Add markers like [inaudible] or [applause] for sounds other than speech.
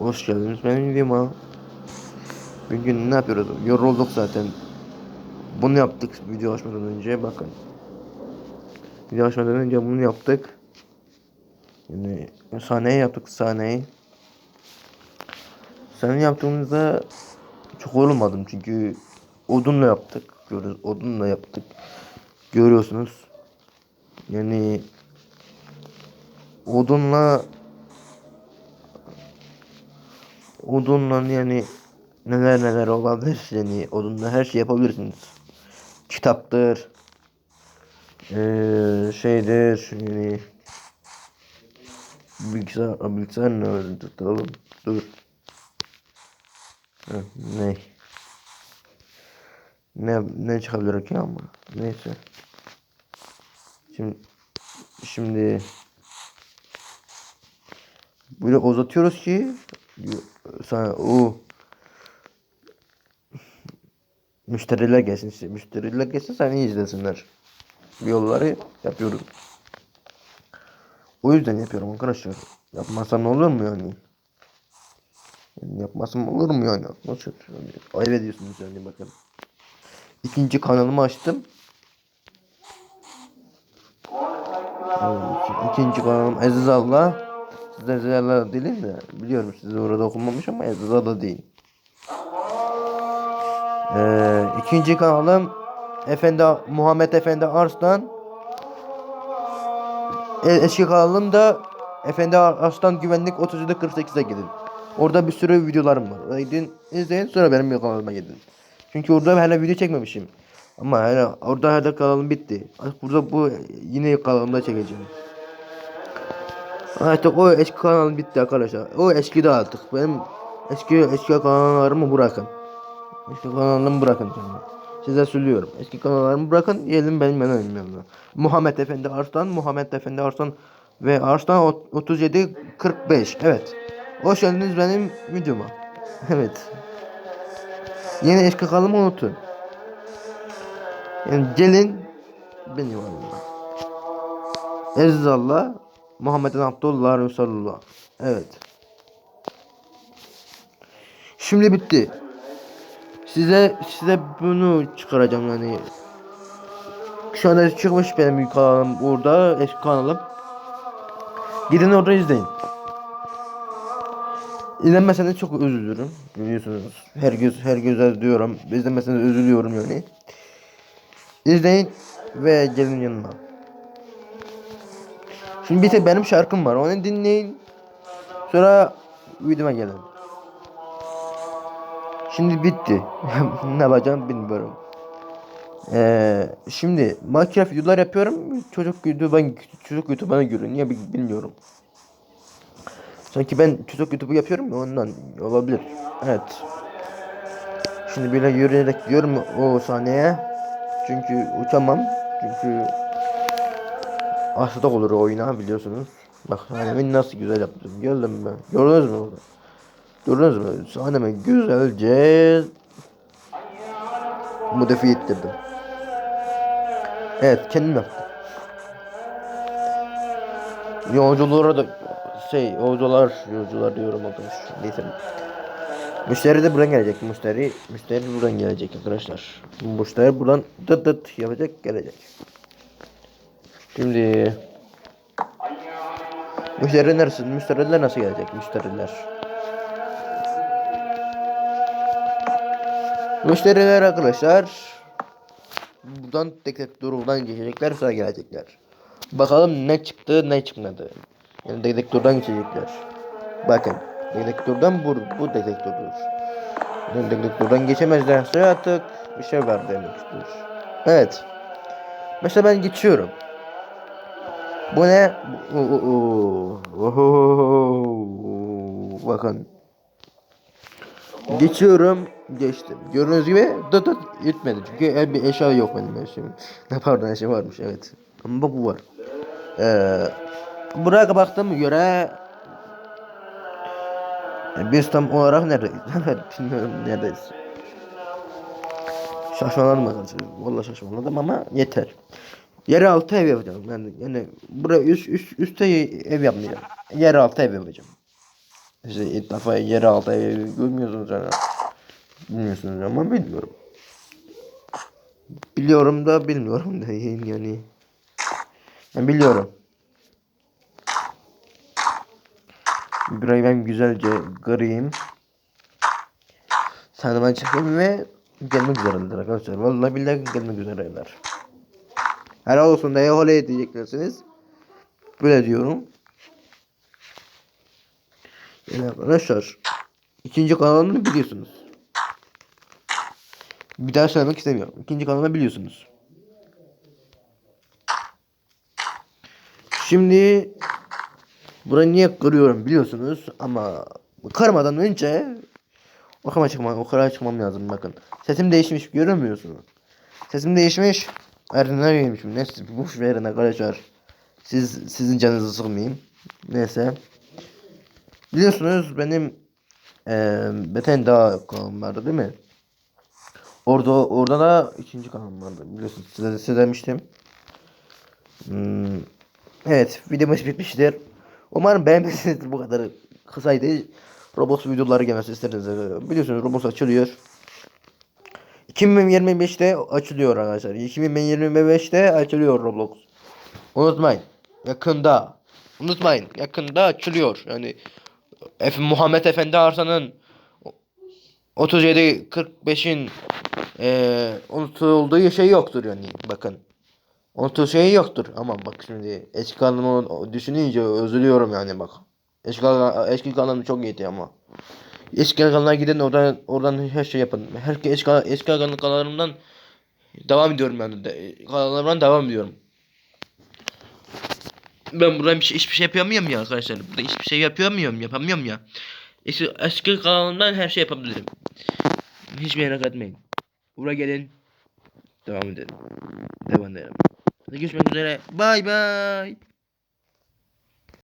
Hoş geldiniz benim videoma. Bugün ne yapıyoruz? Yorulduk zaten. Bunu yaptık video açmadan önce bakın. Video açmadan önce bunu yaptık. Yani sahneyi yaptık sahneyi. Sahne yaptığımızda çok olmadım çünkü odunla yaptık. Görüyoruz odunla yaptık. Görüyorsunuz. Yani odunla odunla yani neler neler olabilir yani odunla her şey yapabilirsiniz. Kitaptır. Eee şeydir yani bilgisayar bilgisayar ne öldü oğlum dur. Heh, ne? Ne ne çıkabilir ki ama neyse. Şimdi şimdi böyle uzatıyoruz ki sana o müşteriler gelsin işte. Müşteriler gelsin seni izlesinler. Yolları yapıyorum. O yüzden yapıyorum arkadaşlar. Yapmasam olur mu yani? yani yapmasam olur mu yani? Nasıl? Yani, ayıp ediyorsunuz yani bakın. İkinci kanalımı açtım. Evet, İkinci kanalım Aziz Allah. Siz Aziz Allah değilim de biliyorum size orada okunmamış ama Allah değil. Ee, ikinci kanalım Efendi Muhammed Efendi Arslan. E, eski kanalım da Efendi Arslan Güvenlik 3748'e gidin. Orada bir sürü videolarım var. Oraya gidin izleyin sonra benim kanalıma gidin. Çünkü orada hala video çekmemişim. Ama hala orada hala kanalım bitti. Burada bu yine kanalımda çekeceğim. Artık o eski kanalım bitti arkadaşlar. O eski de artık. Benim eski eski kanallarımı bırakın. Eski kanalımı bırakın. Size söylüyorum. Eski kanallarımı bırakın. Gelin benim benim yanına. Muhammed Efendi Arslan, Muhammed Efendi Arslan ve Arslan 3745. Evet. Hoş geldiniz benim videoma. [laughs] evet. Yeni eski kanalımı unutun. Yani gelin benim yanıma. Aziz Allah, Muhammed'in Abdullah Resulullah. Evet. Şimdi bitti. Size size bunu çıkaracağım yani. Şu anda çıkmış benim kanalım burada eski kanalım. Gidin orada izleyin. İzlenmeseniz çok üzülürüm biliyorsunuz. Her göz her göze diyorum. İzlenmeseniz üzülüyorum yani. İzleyin ve gelin yanıma. Şimdi bir tek benim şarkım var. Onu dinleyin. Sonra videoma gelin. Şimdi bitti. [laughs] ne yapacağım bilmiyorum. Ee, şimdi Minecraft videolar yapıyorum. Çocuk YouTube'a çocuk YouTube'a göre niye bil- bilmiyorum. Sanki ben çocuk YouTube'u yapıyorum ya ondan olabilir. Evet. Şimdi böyle yürüyerek gidiyorum o sahneye. Çünkü uçamam. Çünkü aksıdak olur oyuna biliyorsunuz. Bak sahnemi nasıl güzel yaptım. Gördün mü? Gördünüz mü orada? Gördünüz mü? Sahnemi güzelce modifiye ettirdim. Evet kendim yaptım. Yolculara da şey yolcular yolcular diyorum arkadaş. Neyse. Müşteri de buradan gelecek. Müşteri müşteri buradan gelecek arkadaşlar. Müşteri buradan dıt dıt yapacak gelecek. Şimdi Müşteri neresi? Müşteriler nasıl gelecek? Müşteriler. Müşteriler arkadaşlar buradan tek tek durumdan geçecekler sonra gelecekler. Bakalım ne çıktı ne çıkmadı. Yani dedektörden geçecekler. Bakın dedektörden bu, bu dedektördur. Yani dedektörden geçemezlerse artık bir şey var demektir. Evet. Mesela ben geçiyorum. Bu ne? Bakın. Geçiyorum. Geçtim. Gördüğünüz gibi dıt dıt gitmedi. Çünkü bir eşya yok benim eşyam. Ne pardon eşya varmış evet. Ama bu var. Ee, buraya baktım göre biz tam olarak neredeyiz? [laughs] Bilmiyorum neredeyiz. Şaşmaladım arkadaşlar. Vallahi şaşmaladım ama yeter. Yeraltı ev yapacağım. Yani, yani buraya üst, üst, üstte ev yapmayacağım. Yeraltı ev yapacağım. İşte ilk defa yer altı evi görmüyorsunuz yani. Bilmiyorsunuz ama bilmiyorum. Biliyorum da bilmiyorum da yani. Ben biliyorum. Burayı ben güzelce kırayım. Sandıma çıkayım ve gelmek üzereler arkadaşlar. Vallahi billahi gelmek üzereler. Helal olsun da oley diyeceksiniz. Böyle diyorum. Yani arkadaşlar ikinci kanalımı biliyorsunuz. Bir daha söylemek istemiyorum. İkinci kanalımı biliyorsunuz. Şimdi burayı niye kırıyorum biliyorsunuz ama kırmadan önce okuma çıkmam, okura çıkmam lazım bakın. Sesim değişmiş görüyor? Sesim değişmiş. Erdinler yemişim. Neyse boş verin arkadaşlar. Siz sizin canınızı sıkmayayım. Neyse. Biliyorsunuz benim eee Beten Dağ kanalım vardı değil mi? Orada orada da ikinci kanalım vardı. Biliyorsunuz size, size demiştim. Hmm, evet videomuz bitmiştir. Umarım beğenmişsinizdir bu kadar kısaydı. Robot videoları gelmesi isterseniz e, biliyorsunuz Robot açılıyor. 2025'te açılıyor arkadaşlar. 2025'te açılıyor Roblox. Unutmayın. Yakında. Unutmayın. Yakında açılıyor. Yani Efe, Muhammed Efendi Arslan'ın 37 45'in eee unutulduğu şey yoktur yani bakın. Unutulduğu şey yoktur ama bak şimdi eski kanalımı düşününce üzülüyorum yani bak. Eski, eski kanalım çok iyiydi ama. Eski kanalına gidin oradan oradan her şey yapın. Her eski eski kanal- kanallarımdan devam ediyorum ben de. Kanallarımdan devam ediyorum. Ben buradan bir şey, hiçbir şey yapamıyorum ya arkadaşlar. Burada hiçbir şey yapamıyorum, yapamıyorum ya. Eski, eski kanalımdan her şey yapabilirim. Hiç merak etmeyin. Buraya gelin. Devam edelim. Devam edelim. Görüşmek üzere. Bay bay.